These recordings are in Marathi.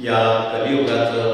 या कलियुगाचं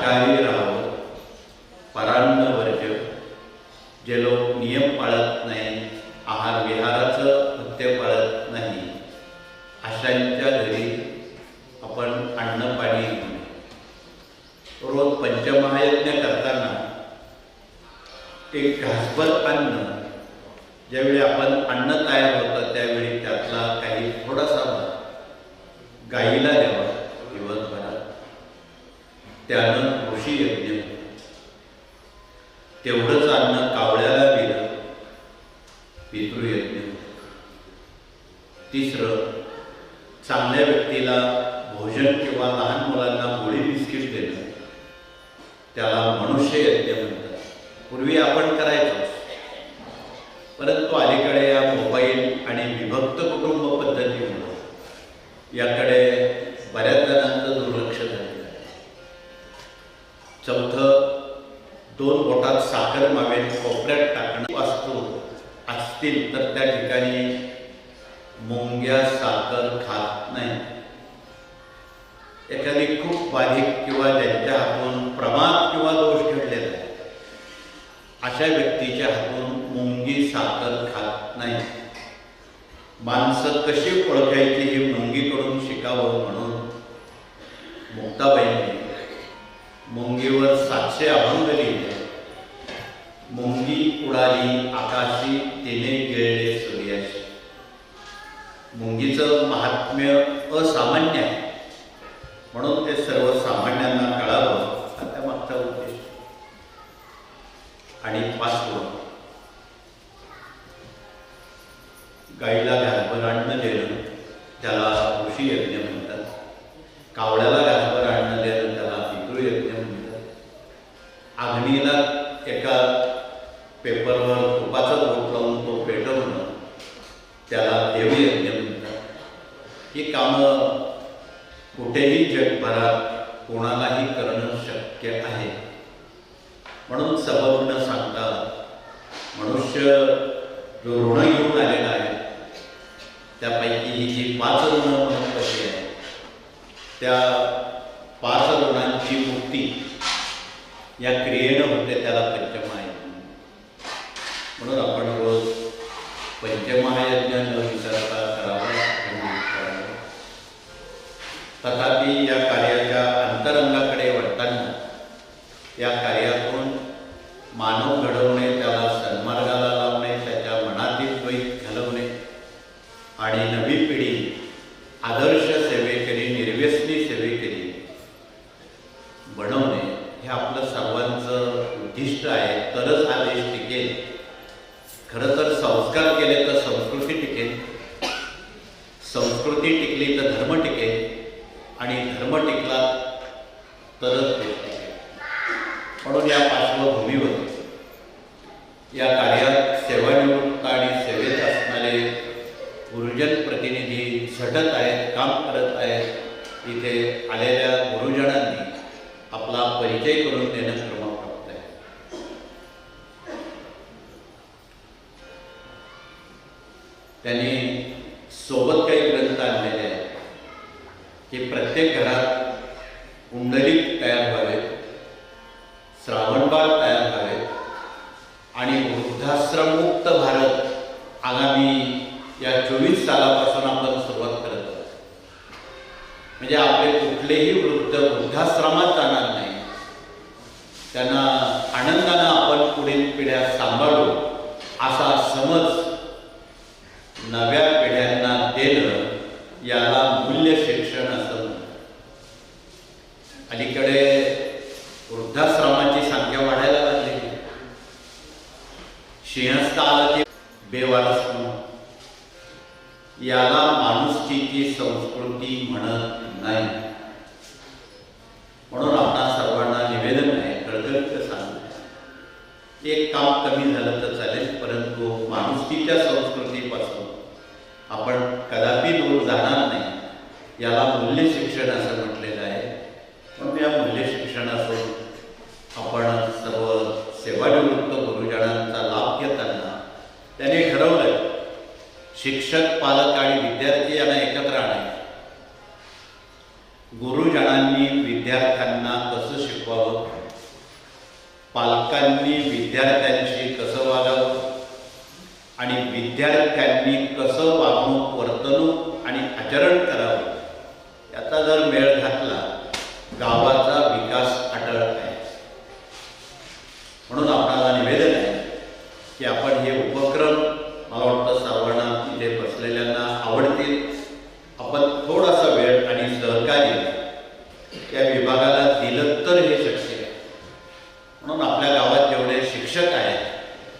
cair a पूर्वी आपण करायचो. परंतु अलीकडे या मोबाईल आणि विभक्त कुटुंब पद्धतीमुळं याकडे अशा व्यक्तीच्या हातून मुंगी साखर खात नाही. माणसं कशी ओळखायची हे मुंगीकडून शिकावं म्हणून? मुक्ताबाईंनी मुंगीवर सातशे अभंग लिहिले. मुंगी उडाली आकाशी तिने गिळले सूर्याशी. मुंगीचं महात्म्य असामान्य आहे. म्हणून ते सर्वसामान्यांना कळावं हा त्या मागचा उद्देश आणि पाचवं गाईला घासभर आणणं देणं त्याला ऋषी यज्ञ म्हणतात. कावळ्याला घासभर आणणं देणं त्याला पितृयज्ञ म्हणतात. अग्नीला एका पेपरवर तुपाचा बोट लावून तो पेटवणं त्याला देवयज्ञ म्हणतात. ही कामं कुठेही जगभरात कोणालाही करणं शक्य आहे. म्हणून सबब मनुष्य जो ऋण घेऊन आलेला आहे त्यापैकी ही जी पाच ऋण महत्वाची आहे त्या पाच ऋणांची मुक्ती या क्रियेनं होते त्याला पंचमाय म्हणून. आपण रोज पंचमायत संस्कृती टिकली तर धर्म टिकेल आणि धर्म टिकला तरच म्हणून या पार्श्वभूमीवर या कार्यात सेवानिवृत्त आणि सेवेत असणारे गुरुजन प्रतिनिधी झटत आहेत काम करत आहेत. इथे आलेल्या गुरुजनांनी आपला परिचय करून देणं क्रमप्राप्त आहे. त्यांनी चोवीस सालापासून आपण सुरुवात करत म्हणजे आपले कुठलेही वृद्ध वृद्धाश्रमात जाणार नाही. त्यांना आनंदानं आपण पुढील पिढ्या सांभाळू असा समज नव्या पिढ्यांना देणं याला मूल्य शिक्षण असं अलीकडे वृद्धाश्रमाची संख्या वाढायला लागली. सिंहस्थ आला की बेवारस त्याला माणुसकीची संस्कृती म्हणत नाही.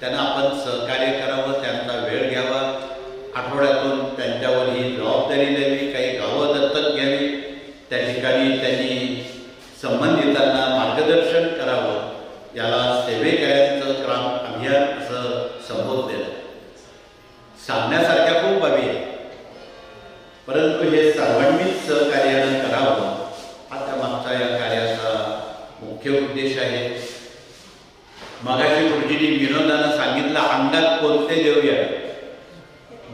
त्यांना आपण सहकार्य करावं त्यांचा वेळ घ्यावा. आठवड्यातून त्यांच्यावर ही जबाबदारी द्यावी काही गावं दत्तक घ्यावी. त्या ठिकाणी त्यांनी संबंधितांना मार्गदर्शन करावं. याला सेवेकऱ्यांचं ग्राम अभियान असं संबोधलेलं सांगण्यासाठी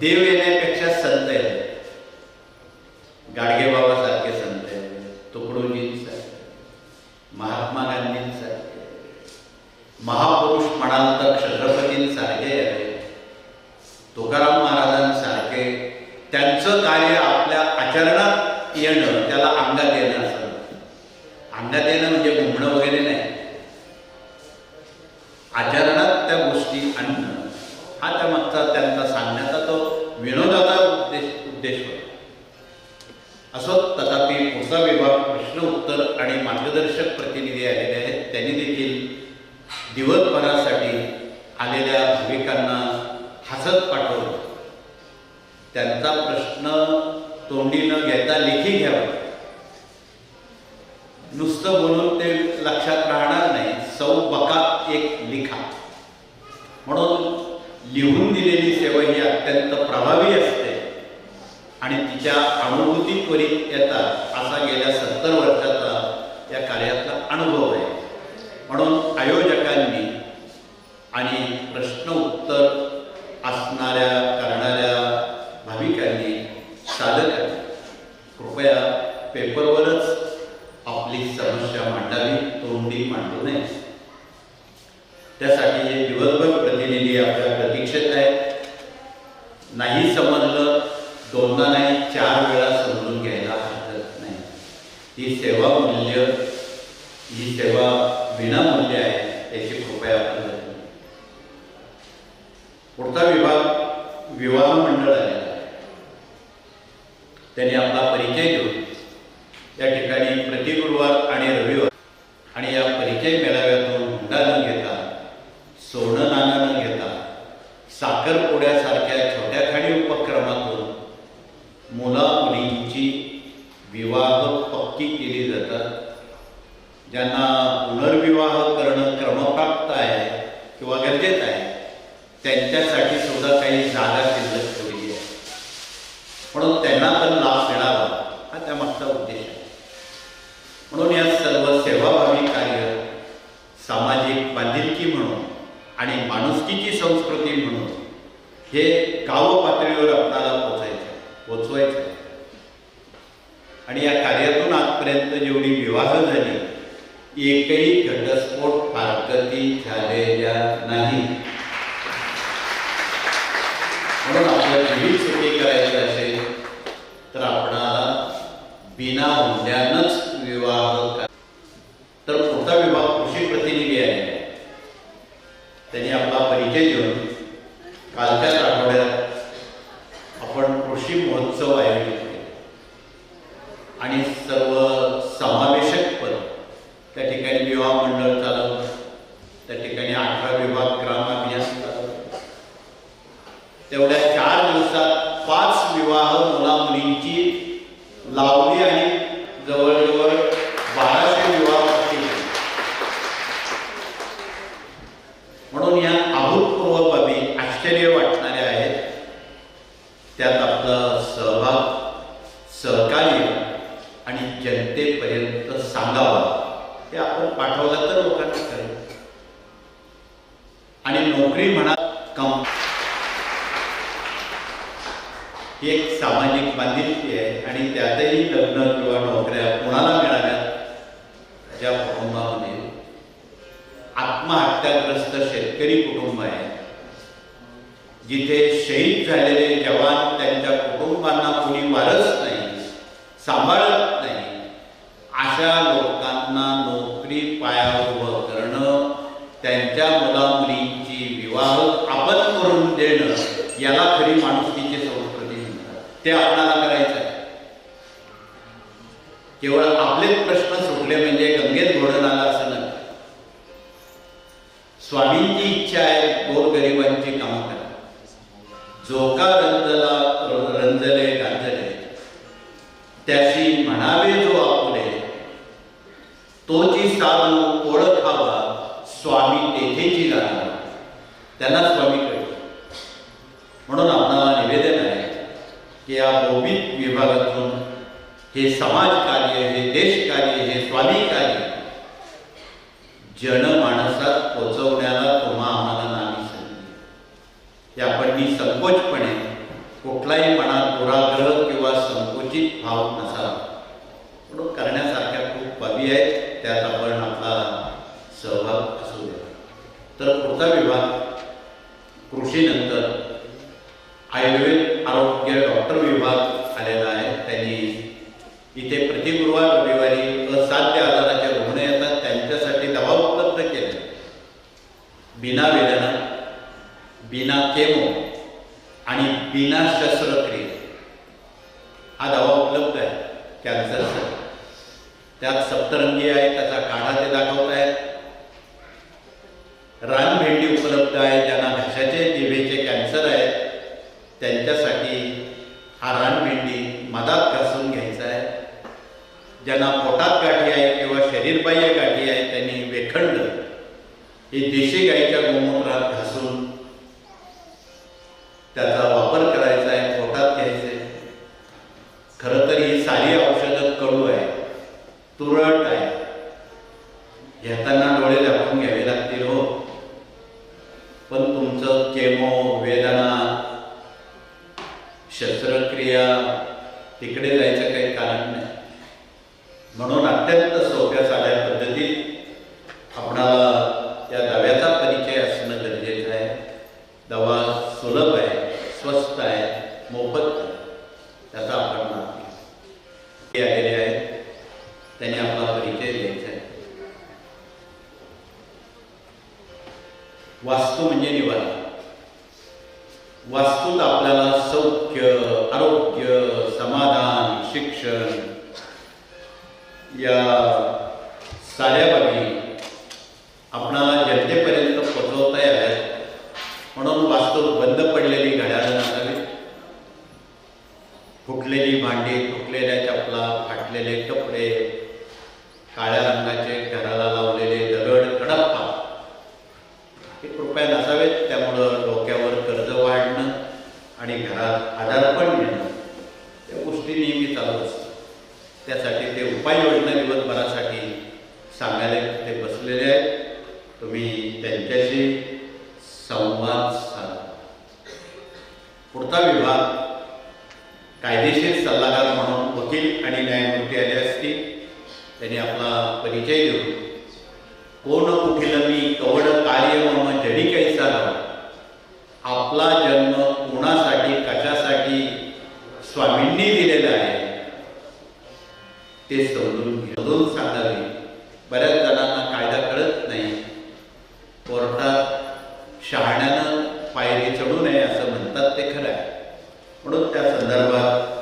they will अत्यंत प्रभावी असते. आणि तिच्या अनुभूती त्वरित येतात. असा गेल्या सत्तर वर्षाचा या कार्यातला अनुभव आहे. म्हणून आयोजकांनी आणि प्रश्न उत्तर असणाऱ्या करणाऱ्या भाविकांनी साधकांनी कृपया पेपरवरच आपली समस्या मांडावी तोंडी मांडू नये. त्यासाठी हे दिवसभर प्रतिनिधी आपल्याकडे नाही समजलं दोनदा नाही चार वेळा समजून घ्यायला हरकत नाही. ही सेवा मूल्य ही सेवा विनामूल्य आहे याची कृपया पुढचा विभाग विवाह मंडळ आहे. त्यांनी आपला परिचय देऊन या ठिकाणी प्रति गुरुवार आणि रविवार आणि या परिचय मेळाव्या कार्यातून आजपर्यंत जेवढी विवाह झाली एकही घटस्फोट फारकती झालेल्या नाही. देणं याला खरी माणुसकीचे संस्कृती म्हणतात. ते आपणाला करायचं आहे केवळ आपलेच प्रश्न सुटले म्हणजे गंगेत घोडण आला असं नाही. स्वामींची इच्छा आहे गोरगरिबांची कामं करा. जो हे समाज कार्य हे देशकार्य हे स्वामी कार्य. जनमानसात पोचवण्याला तुम्हा आम्हाला नाही संधी. आपण संकोचपणे कुठलाही मनात दुराग्रह किंवा संकुचित भाव नसावा. म्हणून करण्यासारख्या खूप बाबी आहेत त्यात आपण आपला सहभाग असू द्या. तर पुढचा विभाग कृषीनंतर त्यांच्यासाठी हा रानमेंढी मधात घासून घ्यायचा आहे. ज्यांना पोटात गाठी आहे किंवा शरीरबाह्य गाठी आहे त्यांनी वेखंड ही देशी गाईच्या गोमूत्रात वास्तू म्हणजे त्यासाठी ते उपाययोजना दिवसभरासाठी सांगायला ते बसलेले आहेत. तुम्ही त्यांच्याशी संवाद साधा. पुढचा विभाग कायदेशीर सल्लागार म्हणून वकील आणि न्यायमूर्ती आले असतील. त्यांनी आपला परिचय देऊन कोण कुठील मी कवड कार्य म्हणून जडी कैसा लावा आपला जन्म ते समजून समजून सांगावे बऱ्याच जणांना कायदा कळत नाही. कोर्टात शहाण्यानं पायरी चढू नये असं म्हणतात ते खरं आहे. म्हणून त्या संदर्भात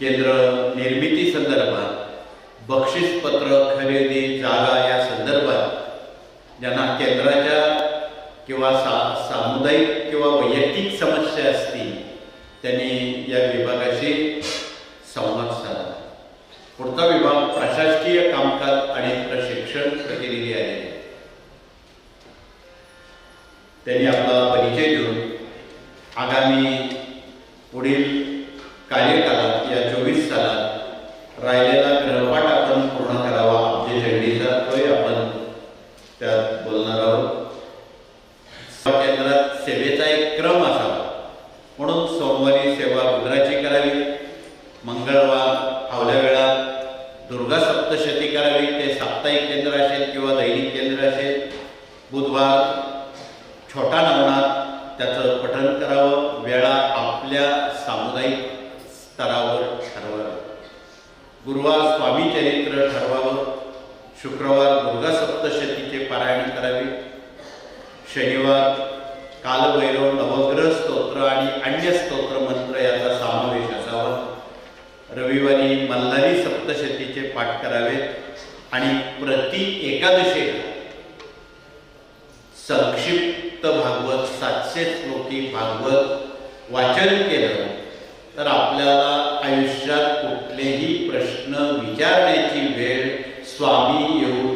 केंद्र निर्मिती संदर्भात बक्षीसपत्र खरेदी जागा या संदर्भात ज्यांना केंद्राच्या किंवा सा सामुदायिक किंवा वैयक्तिक समस्या असतील त्यांनी आपला परिचय देऊन आगामी पुढील कार्यकालात या चोवीस सालात राहिलेला ग्रहपाठ आपण पूर्ण करावा. जे झेंडीचा तोही आपण त्यात बोलणार आहोत. सेवा केंद्रात सेवेचा एक क्रम असावा. म्हणून सोमवारी सेवा रुद्राची करावी. मंगळवार फावल्या वेळा दुर्गा सप्तशती करावी. ते साप्ताहिक केंद्र असेल किंवा दैनिक केंद्र असेल. बुधवार छोटा नमुना त्याचं पठन करावं वेळा आपल्या सामुदायिक स्तरावर ठरवावं. गुरुवार स्वामी चरित्र ठरवावं शुक्रवार दुर्गा सप्तशतीचे पारायण करावे. शनिवार कालभैरव नवग्रह स्तोत्र आणि अन्य स्तोत्र मंत्र याचा समावेश असावा. रविवारी मल्हारी सप्तशतीचे पाठ करावेत आणि प्रति एकादशी संक्षिप्त श्रीयुक्त भागवत सातशे श्लोकी भागवत वाचन केलं तर आपल्याला आयुष्यात कुठलेही प्रश्न विचारण्याची वेळ स्वामी येऊ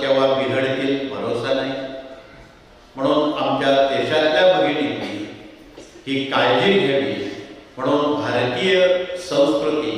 केव्हा बिघडतील भरोसा नाही. म्हणून आमच्या देशातल्या भगिनींनी ही काळजी घ्यावी म्हणून भारतीय संस्कृती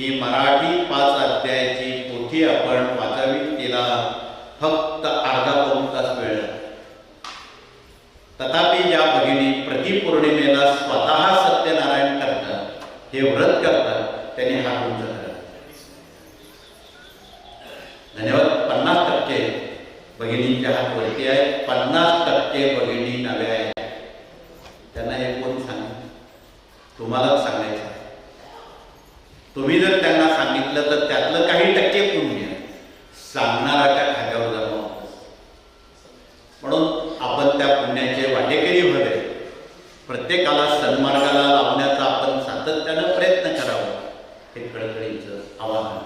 ही मराठी पाच अध्यायाची पोथी आपण वाचावी. तिला फक्त अर्धा पाऊण तास वेळ तथापि ज्या भगिनी प्रतिपौर्णिमेला स्वतः सत्यनारायण करतात हे व्रत करतात त्यांनी हा उंच धन्यवाद. पन्नास टक्के भगिनींच्या हात वरती आहे. पन्नास टक्के भगिनी नव्या आहेत त्यांना हे कोण सांग तुम्हालाच सांगायचं आहे. तुम्ही जर त्यांना सांगितलं तर त्यातलं काही टक्के पुण्य त्या खात्यावर जमा म्हणून आपण त्या पुण्याचे वाटेकरी व्हावे. प्रत्येकाला सन्मार्गाला लावण्याचा आपण सातत्यानं प्रयत्न करावा. हे कळकळीचं आवाहन.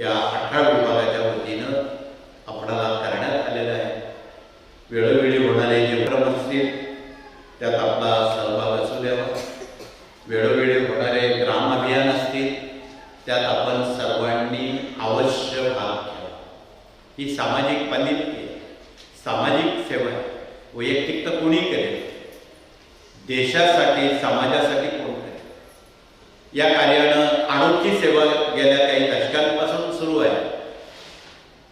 या अठरा विभागाच्या वतीनं आपणाला करण्यात आलेलं आहे. वेळोवेळी होणारे जे उपक्रम असतील त्यात आपला सहभाग असू द्यावा. वेळोवेळी होणारे ग्राम अभियान असतील त्यात आपण सर्वांनी अवश्य भाग घ्यावा ही सामाजिक बांधिलकी सामाजिक सेवा वैयक्तिक तर कोणी करेल. देशासाठी समाजासाठी कोण करेल? या कार्यानं आरोग्य सेवा गेल्या काही दशकांपासून सुरू आहे.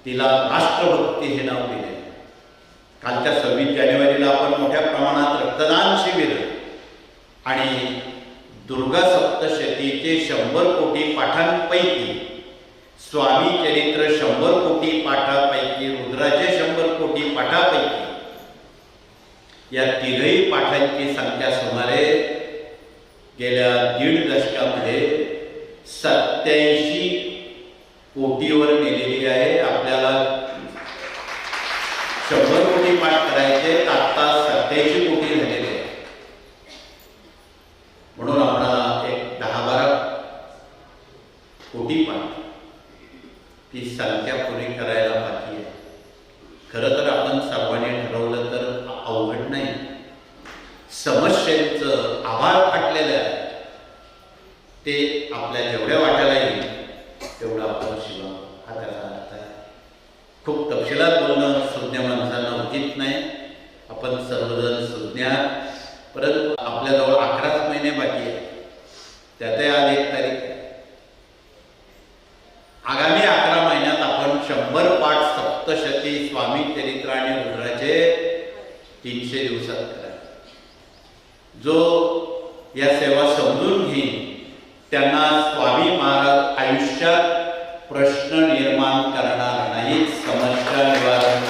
तिला राष्ट्रभक्ती हे नाव दिले कालच्या सव्वीस जानेवारीला आपण मोठ्या प्रमाणात रक्तदान शिबिर आणि दुर्गा सप्तशतीचे शंभर कोटी पाठांपैकी स्वामी चरित्र शंभर कोटी पाठापैकी रुद्राचे शंभर कोटी पाठापैकी. या तिघही पाठांची संख्या सुमारे गेल्या दीड दशकामध्ये सत्याऐंशी कोटीवर नेलेली आहे. आपल्याला शंभर कोटी पाठ करायचे आता सत्याऐंशी कोटी झालेले आहे म्हणून आपल्याला एक दहा बारा कोटी पाठ ती संख्या पुरी करायला बाकी आहे खरं तर आपण सर्वांनी ठरवलं तर अवघड नाही समस्यांचं आभार फाटलेलं आहे ते आपल्या जेवढ्या वाट्याला येईल तेवढं आपण शिवा हा त्याचा अर्थ आहे खूप तपशिलात बोलणं सुज्ञ माणसांना उचित नाही. आपण सर्वजण सुज्ञा परंतु आपल्याजवळ अकराच महिने बाकी आहे त्यातही आज एक तारीख आगामी अकरा महिन्यात आपण शंभर पाठ सप्तशती स्वामी चरित्र आणि रुद्राचे तीनशे दिवसात करा. जो या सेवा समजून घेईन त्यांना स्वामी महाराज आयुष्यात प्रश्न निर्माण करणार समस्या निवारण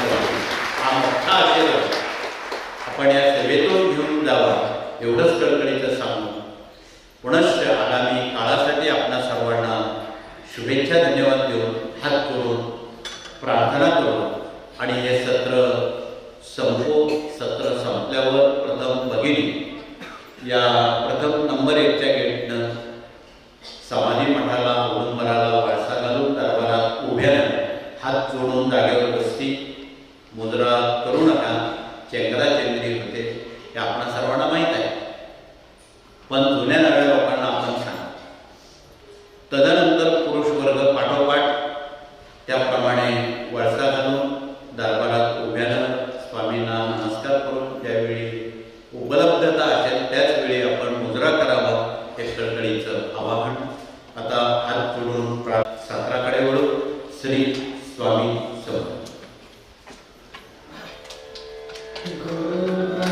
हा मोठा आशीर्वाद आपण या सेवेतून घेऊन जावा एवढंच कळकळीचं सांगू. पुनश्च आगामी काळासाठी आपणा सर्वांना शुभेच्छा धन्यवाद देऊन हात करून प्रार्थना करू आणि हे सत्र संपो सत्र संपल्यावर प्रथम भगिनी